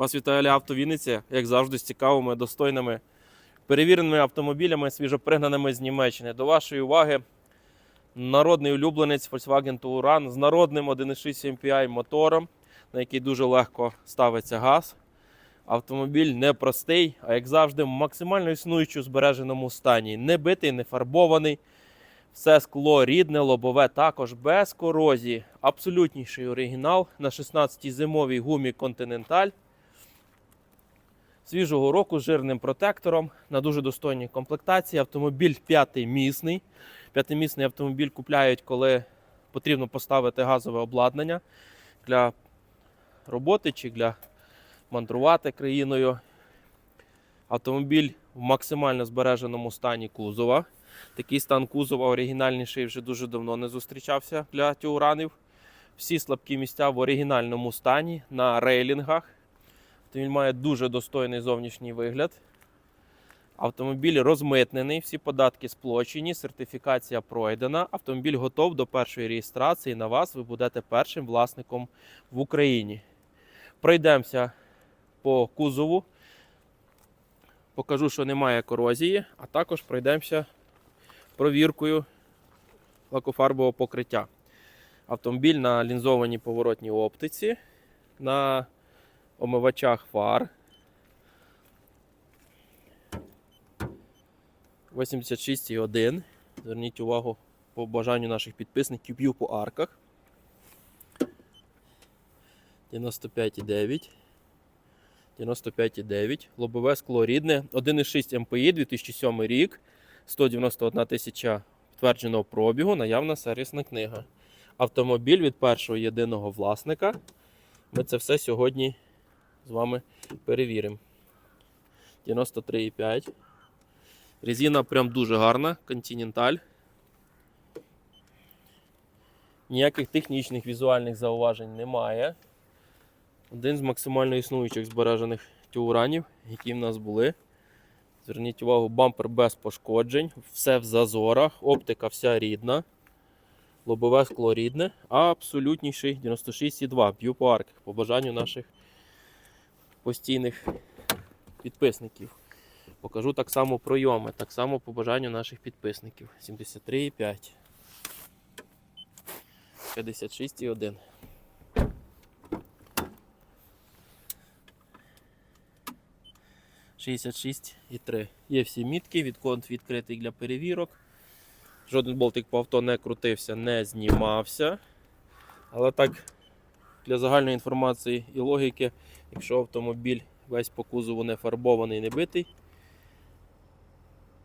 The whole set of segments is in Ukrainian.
Вас вітає Авто Вінниця, як завжди, з цікавими, достойними, перевіреними автомобілями, свіжопригнаними з Німеччини. До вашої уваги народний улюбленець Volkswagen Touran з народним 1.6 MPI мотором, на який дуже легко ставиться газ. Автомобіль не простий, а як завжди, в максимально існуючий у збереженому стані. Не битий, не фарбований. Все скло рідне, лобове також без корозії. Абсолютніший оригінал на 16-й зимовій гумі Continental. Свіжого року з жирним протектором на дуже достойній комплектації. Автомобіль п'ятимісний. П'ятимісний автомобіль купляють, коли потрібно поставити газове обладнання для роботи чи для мандрувати країною. Автомобіль в максимально збереженому стані кузова. Такий стан кузова оригінальніший вже дуже давно не зустрічався для тюранів. Всі слабкі місця в оригінальному стані на рейлінгах. Автомобіль має дуже достойний зовнішній вигляд. Автомобіль розмитнений, всі податки сплочені, сертифікація пройдена. Автомобіль готов до першої реєстрації. На вас ви будете першим власником в Україні. Пройдемося по кузову. Покажу, що немає корозії, а також пройдемося провіркою лакофарбового покриття. Автомобіль на лінзованій поворотній оптиці, на омивачах фар. 86,1. Зверніть увагу по бажанню наших підписників б'ю по арках. 95,9. 95,9. Лобове скло рідне. 1,6 МПІ 2007 рік. 191 тисяча підтвердженого пробігу. Наявна сервісна книга. Автомобіль від першого єдиного власника. Ми це все сьогодні з вами перевіримо. 93,5. Резина прям дуже гарна, Continental. Ніяких технічних візуальних зауважень немає. Один з максимально існуючих збережених тюранів, які в нас були. Зверніть увагу, бампер без пошкоджень, все в зазорах, оптика вся рідна, лобове скло рідне, а абсолютніший 96,2 б'ю по бажанню наших постійних підписників. Покажу так само пройоми, так само по бажанню наших підписників. 73,5. 56,1. Шістдесят і 3. Є всі мітки, відконт відкритий для перевірок. Жоден болтик по авто не крутився, не знімався. Але так, для загальної інформації і логіки, якщо автомобіль весь по кузову не фарбований, не битий,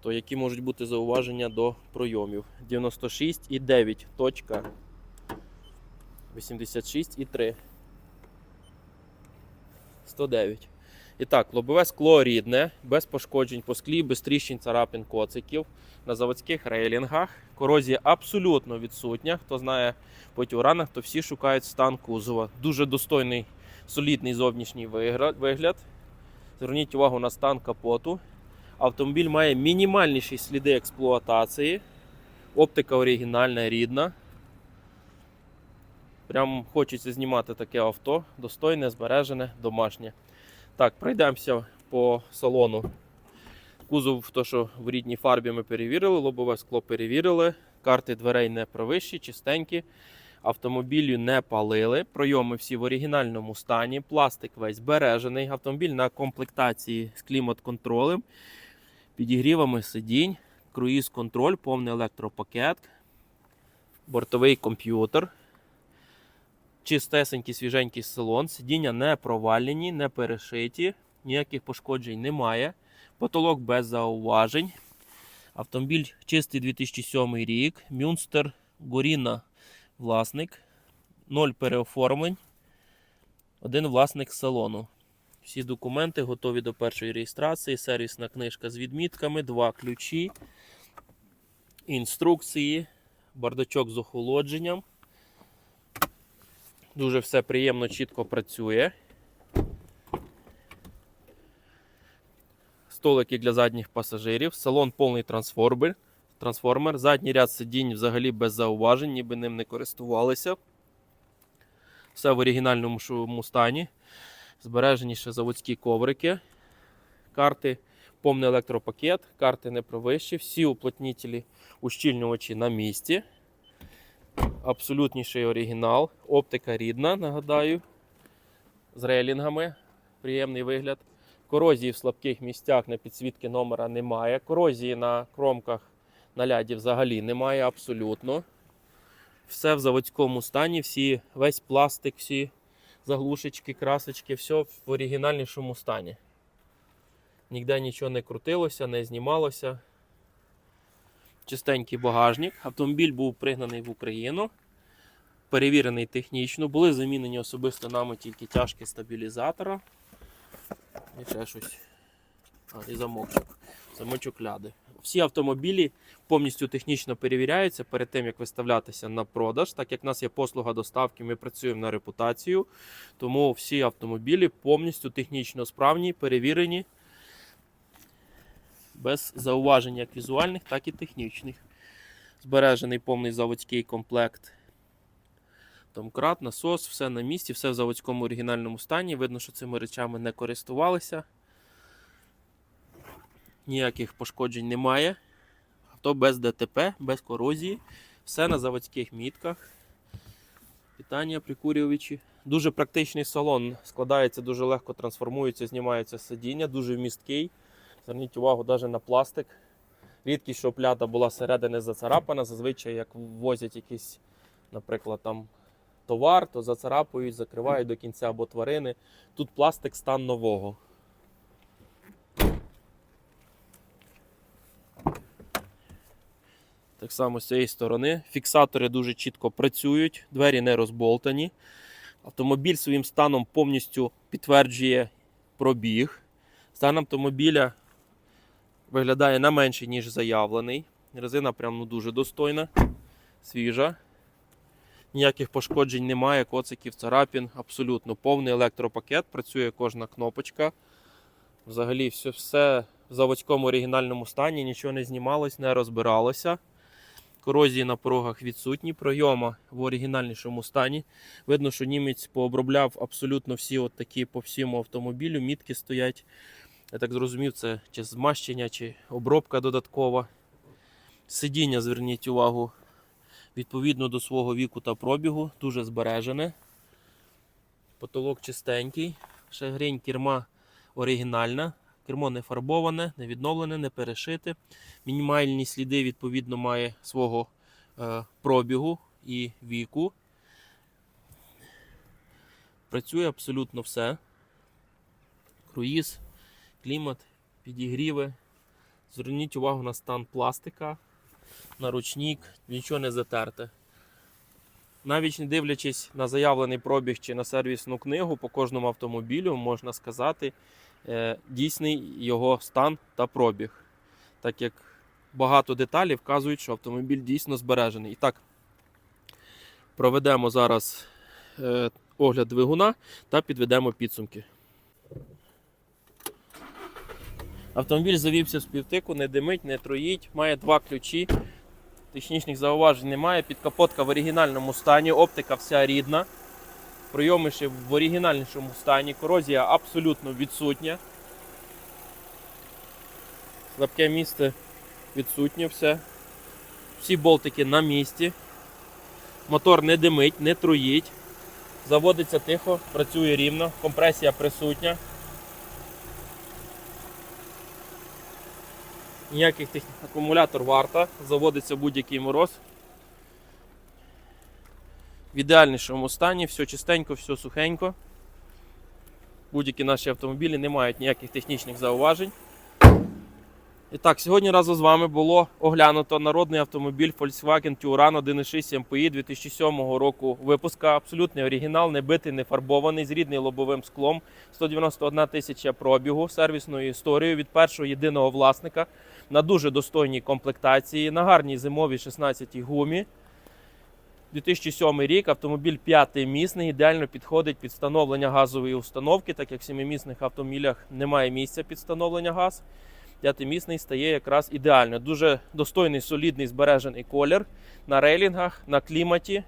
то які можуть бути зауваження до пройомів? 96,9 точка. 86,3. 109. І так, лобове скло рідне, без пошкоджень по склі, без тріщин, царапин, коциків. На заводських рейлінгах. Корозія абсолютно відсутня. Хто знає по тюранах, то всі шукають стан кузова. Дуже достойний, солідний зовнішній вигляд. Зверніть увагу на стан капоту. Автомобіль має мінімальніші сліди експлуатації. Оптика оригінальна, рідна. Прям хочеться знімати таке авто. Достойне, збережене, домашнє. Так, пройдемося по салону. Кузов, то, що в рідній фарбі ми перевірили, лобове скло перевірили. Карти дверей не провищі, чистенькі. Автомобілю не палили. Пройоми всі в оригінальному стані. Пластик весь збережений. Автомобіль на комплектації з клімат-контролем, підігрівами сидінь, круїз-контроль, повний електропакет, бортовий комп'ютер. Чистесенький, свіженький салон. Сидіння не провалені, не перешиті, ніяких пошкоджень немає. Потолок без зауважень. Автомобіль чистий 2007 рік. Мюнстер Горіна власник. Ноль переоформлень. Один власник салону. Всі документи готові до першої реєстрації. Сервісна книжка з відмітками, два ключі, інструкції, бардачок з охолодженням. Дуже все приємно, чітко працює. Столики для задніх пасажирів, салон повний трансформер. трансформер. Задній ряд сидінь взагалі без зауважень, ніби ним не користувалися. Все в оригінальному стані. Збережені ще заводські коврики, карти, повний електропакет, карти не провищі, всі уплотнітелі, ущільнювачі на місці. Абсолютніший оригінал. Оптика рідна, нагадаю. З рейлінгами. Приємний вигляд. Корозії в слабких місцях на підсвітки номера немає. Корозії на кромках на ляді взагалі немає абсолютно. Все в заводському стані, всі, весь пластик, всі заглушечки, красочки, все в оригінальнішому стані. Ніде нічого не крутилося, не знімалося. Чистенький багажник. Автомобіль був пригнаний в Україну, перевірений технічно. Були замінені особисто нами тільки тяжкі стабілізатора. І ще щось. А, і замочок. Замочок ляди. Всі автомобілі повністю технічно перевіряються перед тим, як виставлятися на продаж. Так як в нас є послуга доставки, ми працюємо на репутацію. Тому всі автомобілі повністю технічно справні, перевірені, без зауважень як візуальних, так і технічних. Збережений повний заводський комплект. Домкрат, насос, все на місці, все в заводському оригінальному стані. Видно, що цими речами не користувалися. Ніяких пошкоджень немає. Авто без ДТП, без корозії. Все на заводських мітках. Питання прикурювачі. Дуже практичний салон. Складається дуже легко, трансформується, знімається сидіння, дуже вмісткий. Зверніть увагу навіть на пластик. Рідкість, щоб плята була середини зацарапана. Зазвичай, як возять якийсь, наприклад, там товар, то зацарапують, закривають до кінця або тварини. Тут пластик стан нового. Так само з цієї сторони. Фіксатори дуже чітко працюють, двері не розболтані. Автомобіль своїм станом повністю підтверджує пробіг. Стан автомобіля виглядає на менший, ніж заявлений. Резина прям ну, дуже достойна, свіжа. Ніяких пошкоджень немає, коциків, царапін, абсолютно повний електропакет, працює кожна кнопочка. Взагалі, все, все в заводському оригінальному стані, нічого не знімалось, не розбиралося. Корозії на порогах відсутні, пройома в оригінальнішому стані. Видно, що німець пообробляв абсолютно всі от такі по всьому автомобілю. Мітки стоять. Я так зрозумів, це чи змащення, чи обробка додаткова. Сидіння, зверніть увагу, відповідно до свого віку та пробігу, дуже збережене. Потолок чистенький, ще грінь керма оригінальна. Кермо не фарбоване, не відновлене, не перешите. Мінімальні сліди, відповідно, має свого е, пробігу і віку. Працює абсолютно все. Круїз, клімат, підігріви. Зверніть увагу на стан пластика, на ручник, нічого не затерте. Навіть не дивлячись на заявлений пробіг чи на сервісну книгу, по кожному автомобілю можна сказати е, дійсний його стан та пробіг. Так як багато деталей вказують, що автомобіль дійсно збережений. І так, проведемо зараз е, огляд двигуна та підведемо підсумки. Автомобіль завівся з півтику, не димить, не троїть, має два ключі. Технічних зауважень немає. Підкапотка в оригінальному стані, оптика вся рідна. Прийоми ще в оригінальнішому стані. Корозія абсолютно відсутня. Слабке місце відсутнє все. Всі болтики на місці. Мотор не димить, не труїть. Заводиться тихо, працює рівно, компресія присутня. Ніяких тех... акумулятор варта, заводиться будь-який мороз. В ідеальнішому стані, все чистенько, все сухенько. Будь-які наші автомобілі не мають ніяких технічних зауважень. І так, сьогодні разом з вами було оглянуто народний автомобіль Volkswagen Touran 1.6 MPI 2007 року випуска. Абсолютний оригінал, не битий, не фарбований, з рідним лобовим склом, 191 тисяча пробігу, сервісною історією від першого єдиного власника на дуже достойній комплектації, на гарній зимовій 16 гумі. 2007 рік автомобіль п'ятимісний, ідеально підходить під встановлення газової установки, так як в сімимісних автомобілях немає місця під встановлення газ. П'ятимісний стає якраз ідеально. Дуже достойний, солідний збережений колір на рейлінгах, на кліматі.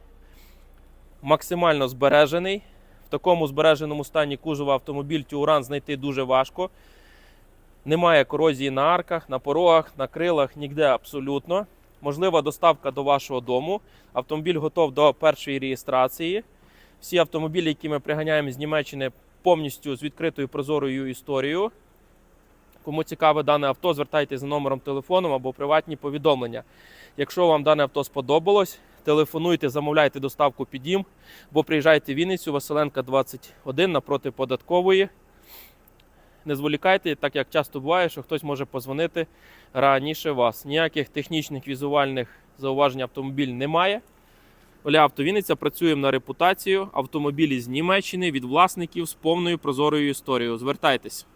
Максимально збережений. В такому збереженому стані кузова автомобіль Тюран знайти дуже важко. Немає корозії на арках, на порогах, на крилах, ніде абсолютно. Можлива доставка до вашого дому. Автомобіль готов до першої реєстрації. Всі автомобілі, які ми приганяємо з Німеччини, повністю з відкритою прозорою історією. Кому цікаве дане авто, звертайтеся за номером телефону або приватні повідомлення. Якщо вам дане авто сподобалось, телефонуйте, замовляйте доставку під дім, або приїжджайте в Вінницю, Василенка 21 напроти податкової. Не зволікайте, так як часто буває, що хтось може позвонити раніше вас. Ніяких технічних візуальних зауважень автомобіль немає. Оля Автовінниця працюємо на репутацію. Автомобілі з Німеччини від власників з повною прозорою історією. Звертайтесь.